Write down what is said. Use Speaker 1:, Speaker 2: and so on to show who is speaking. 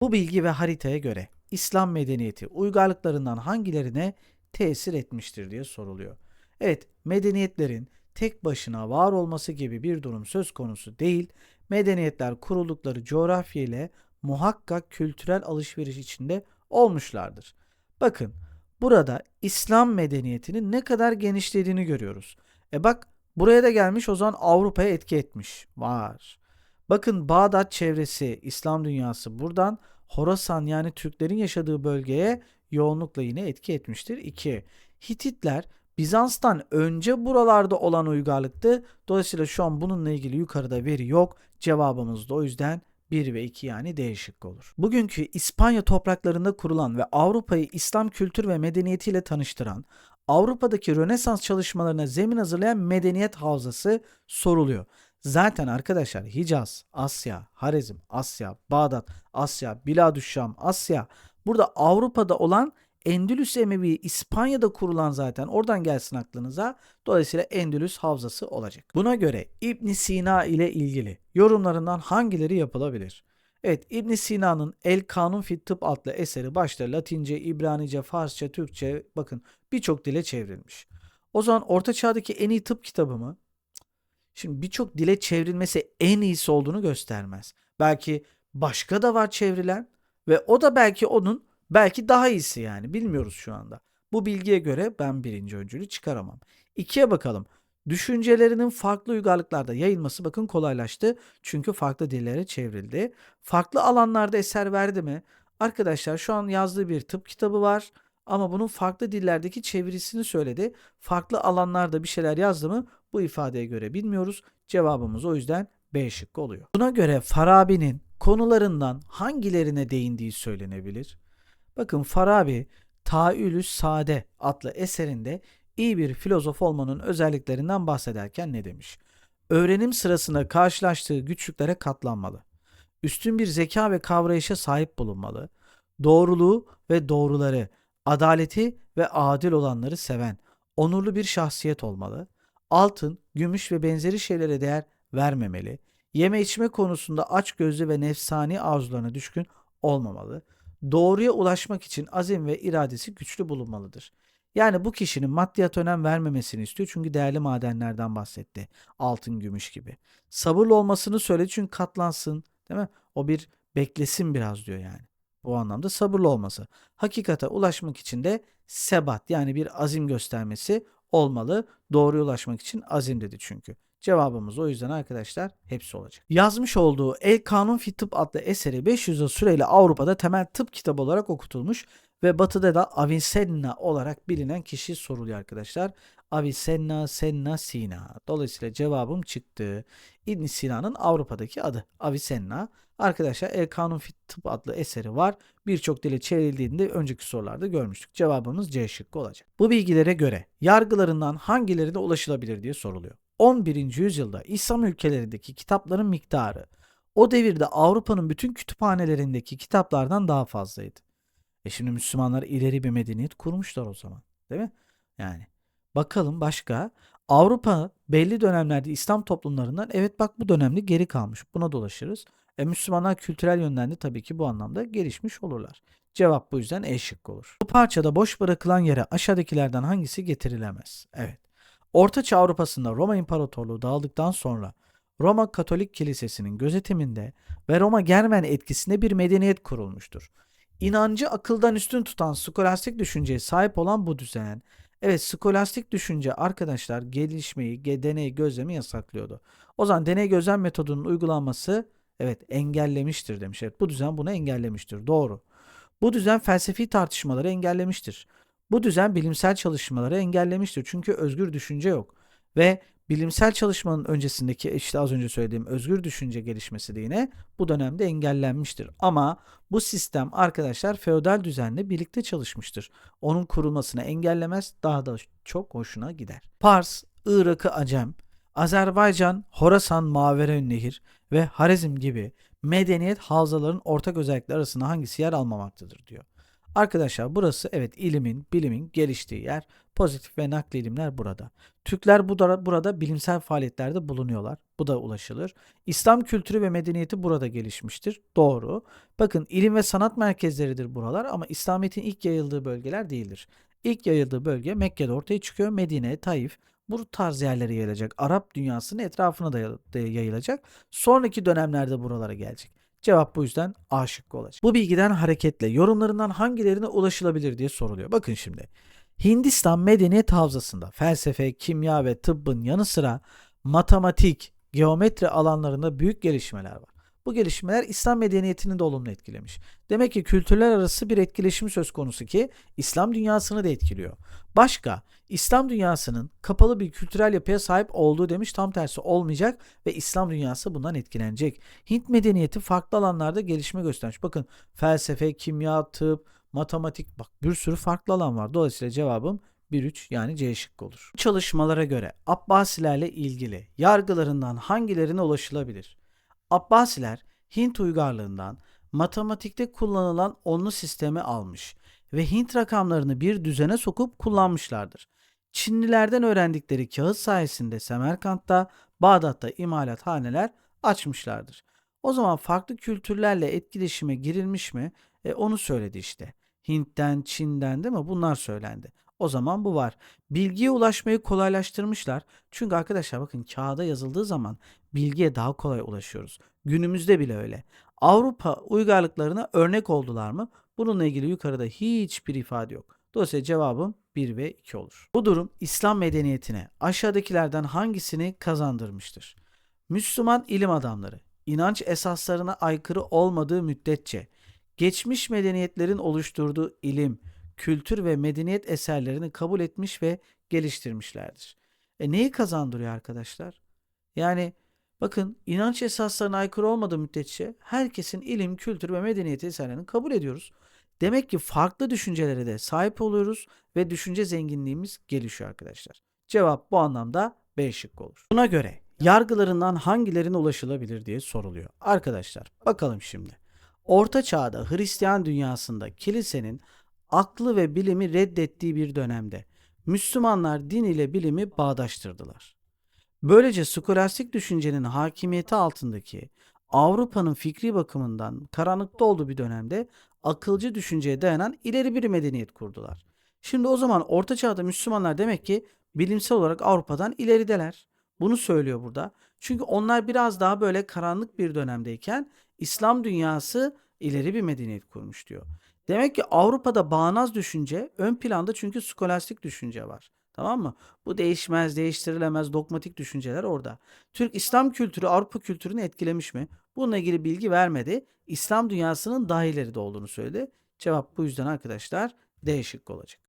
Speaker 1: Bu bilgi ve haritaya göre İslam medeniyeti uygarlıklarından hangilerine tesir etmiştir diye soruluyor. Evet, medeniyetlerin tek başına var olması gibi bir durum söz konusu değil. Medeniyetler kuruldukları coğrafya ile muhakkak kültürel alışveriş içinde olmuşlardır. Bakın, burada İslam medeniyetinin ne kadar genişlediğini görüyoruz. E bak, buraya da gelmiş o zaman Avrupa'ya etki etmiş. Var. Bakın Bağdat çevresi, İslam dünyası buradan Horasan yani Türklerin yaşadığı bölgeye yoğunlukla yine etki etmiştir. 2. Hititler Bizans'tan önce buralarda olan uygarlıktı. Dolayısıyla şu an bununla ilgili yukarıda veri yok. Cevabımız da o yüzden 1 ve 2 yani D şıkkı olur. Bugünkü İspanya topraklarında kurulan ve Avrupa'yı İslam kültür ve medeniyetiyle tanıştıran, Avrupa'daki Rönesans çalışmalarına zemin hazırlayan medeniyet havzası soruluyor. Zaten arkadaşlar Hicaz, Asya, Harezm, Asya, Bağdat, Asya, Biladüşşam, Asya burada Avrupa'da olan Endülüs Emevi İspanya'da kurulan zaten oradan gelsin aklınıza. Dolayısıyla Endülüs havzası olacak. Buna göre İbn Sina ile ilgili yorumlarından hangileri yapılabilir? Evet İbn Sina'nın El Kanun fit Tıp adlı eseri başta Latince, İbranice, Farsça, Türkçe bakın birçok dile çevrilmiş. O zaman Orta Çağ'daki en iyi tıp kitabı mı? Şimdi birçok dile çevrilmesi en iyisi olduğunu göstermez. Belki başka da var çevrilen ve o da belki onun belki daha iyisi yani bilmiyoruz şu anda. Bu bilgiye göre ben birinci öncülü çıkaramam. İkiye bakalım. Düşüncelerinin farklı uygarlıklarda yayılması bakın kolaylaştı. Çünkü farklı dillere çevrildi. Farklı alanlarda eser verdi mi? Arkadaşlar şu an yazdığı bir tıp kitabı var. Ama bunun farklı dillerdeki çevirisini söyledi. Farklı alanlarda bir şeyler yazdı mı? Bu ifadeye göre bilmiyoruz. Cevabımız o yüzden B şıkkı oluyor. Buna göre Farabi'nin konularından hangilerine değindiği söylenebilir? Bakın Farabi Taülü Sade adlı eserinde iyi bir filozof olmanın özelliklerinden bahsederken ne demiş? Öğrenim sırasında karşılaştığı güçlüklere katlanmalı. Üstün bir zeka ve kavrayışa sahip bulunmalı. Doğruluğu ve doğruları, adaleti ve adil olanları seven, onurlu bir şahsiyet olmalı. Altın, gümüş ve benzeri şeylere değer vermemeli. Yeme içme konusunda aç gözlü ve nefsani arzularına düşkün olmamalı. Doğruya ulaşmak için azim ve iradesi güçlü bulunmalıdır. Yani bu kişinin maddiyat önem vermemesini istiyor çünkü değerli madenlerden bahsetti. Altın, gümüş gibi. Sabırlı olmasını söyledi çünkü katlansın, değil mi? O bir beklesin biraz diyor yani. Bu anlamda sabırlı olması. Hakikate ulaşmak için de sebat yani bir azim göstermesi olmalı. Doğruya ulaşmak için azim dedi çünkü. Cevabımız o yüzden arkadaşlar hepsi olacak. Yazmış olduğu El Kanun fi Tıp adlı eseri 500 yıl süreyle Avrupa'da temel tıp kitabı olarak okutulmuş ve batıda da Avicenna olarak bilinen kişi soruluyor arkadaşlar. Avicenna, Senna, Sina. Dolayısıyla cevabım çıktı. İbn Sina'nın Avrupa'daki adı Avicenna. Arkadaşlar El Kanun fi Tıp adlı eseri var. Birçok dile çevrildiğinde önceki sorularda görmüştük. Cevabımız C şıkkı olacak. Bu bilgilere göre yargılarından hangilerine ulaşılabilir diye soruluyor. 11. yüzyılda İslam ülkelerindeki kitapların miktarı o devirde Avrupa'nın bütün kütüphanelerindeki kitaplardan daha fazlaydı. E şimdi Müslümanlar ileri bir medeniyet kurmuşlar o zaman. Değil mi? Yani bakalım başka. Avrupa belli dönemlerde İslam toplumlarından evet bak bu dönemde geri kalmış. Buna dolaşırız. E Müslümanlar kültürel yönden de tabii ki bu anlamda gelişmiş olurlar. Cevap bu yüzden E şıkkı olur. Bu parçada boş bırakılan yere aşağıdakilerden hangisi getirilemez? Evet. Ortaçağ Avrupa'sında Roma İmparatorluğu dağıldıktan sonra Roma Katolik Kilisesi'nin gözetiminde ve Roma Germen etkisinde bir medeniyet kurulmuştur. İnancı akıldan üstün tutan skolastik düşünceye sahip olan bu düzen, evet skolastik düşünce arkadaşlar gelişmeyi, ge- deney gözlemi yasaklıyordu. O zaman deney gözlem metodunun uygulanması evet engellemiştir demiş. Evet bu düzen bunu engellemiştir. Doğru. Bu düzen felsefi tartışmaları engellemiştir. Bu düzen bilimsel çalışmaları engellemiştir. Çünkü özgür düşünce yok. Ve bilimsel çalışmanın öncesindeki işte az önce söylediğim özgür düşünce gelişmesi de yine bu dönemde engellenmiştir. Ama bu sistem arkadaşlar feodal düzenle birlikte çalışmıştır. Onun kurulmasını engellemez daha da çok hoşuna gider. Pars, Irak'ı Acem, Azerbaycan, Horasan, Maverenehir ve Harezm gibi medeniyet havzaların ortak özellikleri arasında hangisi yer almamaktadır diyor. Arkadaşlar burası evet ilimin, bilimin geliştiği yer. Pozitif ve nakli ilimler burada. Türkler bu da, burada bilimsel faaliyetlerde bulunuyorlar. Bu da ulaşılır. İslam kültürü ve medeniyeti burada gelişmiştir. Doğru. Bakın ilim ve sanat merkezleridir buralar ama İslamiyet'in ilk yayıldığı bölgeler değildir. İlk yayıldığı bölge Mekke'de ortaya çıkıyor. Medine, Taif bu tarz yerlere yayılacak. Arap dünyasının etrafına da yay- da yayılacak. Sonraki dönemlerde buralara gelecek. Cevap bu yüzden A şıkkı olacak. Bu bilgiden hareketle yorumlarından hangilerine ulaşılabilir diye soruluyor. Bakın şimdi. Hindistan Medeniyet Havzası'nda felsefe, kimya ve tıbbın yanı sıra matematik, geometri alanlarında büyük gelişmeler var. Bu gelişmeler İslam medeniyetini de olumlu etkilemiş. Demek ki kültürler arası bir etkileşim söz konusu ki İslam dünyasını da etkiliyor. Başka, İslam dünyasının kapalı bir kültürel yapıya sahip olduğu demiş tam tersi olmayacak ve İslam dünyası bundan etkilenecek. Hint medeniyeti farklı alanlarda gelişme göstermiş. Bakın felsefe, kimya, tıp, matematik bak bir sürü farklı alan var. Dolayısıyla cevabım 1-3 yani C şıkkı olur. Çalışmalara göre Abbasilerle ilgili yargılarından hangilerine ulaşılabilir? Abbasiler Hint uygarlığından matematikte kullanılan onlu sistemi almış ve Hint rakamlarını bir düzene sokup kullanmışlardır. Çinlilerden öğrendikleri kağıt sayesinde Semerkant'ta, Bağdat'ta imalathaneler açmışlardır. O zaman farklı kültürlerle etkileşime girilmiş mi? E, onu söyledi işte. Hint'ten, Çin'den değil mi? Bunlar söylendi. O zaman bu var. Bilgiye ulaşmayı kolaylaştırmışlar. Çünkü arkadaşlar bakın kağıda yazıldığı zaman bilgiye daha kolay ulaşıyoruz. Günümüzde bile öyle. Avrupa uygarlıklarına örnek oldular mı? Bununla ilgili yukarıda hiçbir ifade yok. Dolayısıyla cevabım 1 ve 2 olur. Bu durum İslam medeniyetine aşağıdakilerden hangisini kazandırmıştır? Müslüman ilim adamları inanç esaslarına aykırı olmadığı müddetçe geçmiş medeniyetlerin oluşturduğu ilim, kültür ve medeniyet eserlerini kabul etmiş ve geliştirmişlerdir. E neyi kazandırıyor arkadaşlar? Yani bakın inanç esaslarına aykırı olmadığı müddetçe herkesin ilim, kültür ve medeniyet eserlerini kabul ediyoruz. Demek ki farklı düşüncelere de sahip oluyoruz ve düşünce zenginliğimiz gelişiyor arkadaşlar. Cevap bu anlamda B şıkkı olur. Buna göre yargılarından hangilerine ulaşılabilir diye soruluyor. Arkadaşlar bakalım şimdi. Orta Çağ'da Hristiyan dünyasında kilisenin aklı ve bilimi reddettiği bir dönemde Müslümanlar din ile bilimi bağdaştırdılar. Böylece skolastik düşüncenin hakimiyeti altındaki Avrupa'nın fikri bakımından karanlıkta olduğu bir dönemde akılcı düşünceye dayanan ileri bir medeniyet kurdular. Şimdi o zaman Orta Çağ'da Müslümanlar demek ki bilimsel olarak Avrupa'dan ilerideler. Bunu söylüyor burada. Çünkü onlar biraz daha böyle karanlık bir dönemdeyken İslam dünyası ileri bir medeniyet kurmuş diyor. Demek ki Avrupa'da bağnaz düşünce ön planda çünkü skolastik düşünce var. Tamam mı? Bu değişmez, değiştirilemez dogmatik düşünceler orada. Türk İslam kültürü Avrupa kültürünü etkilemiş mi? Bununla ilgili bilgi vermedi. İslam dünyasının daha ileride olduğunu söyledi. Cevap bu yüzden arkadaşlar D şıkkı olacak.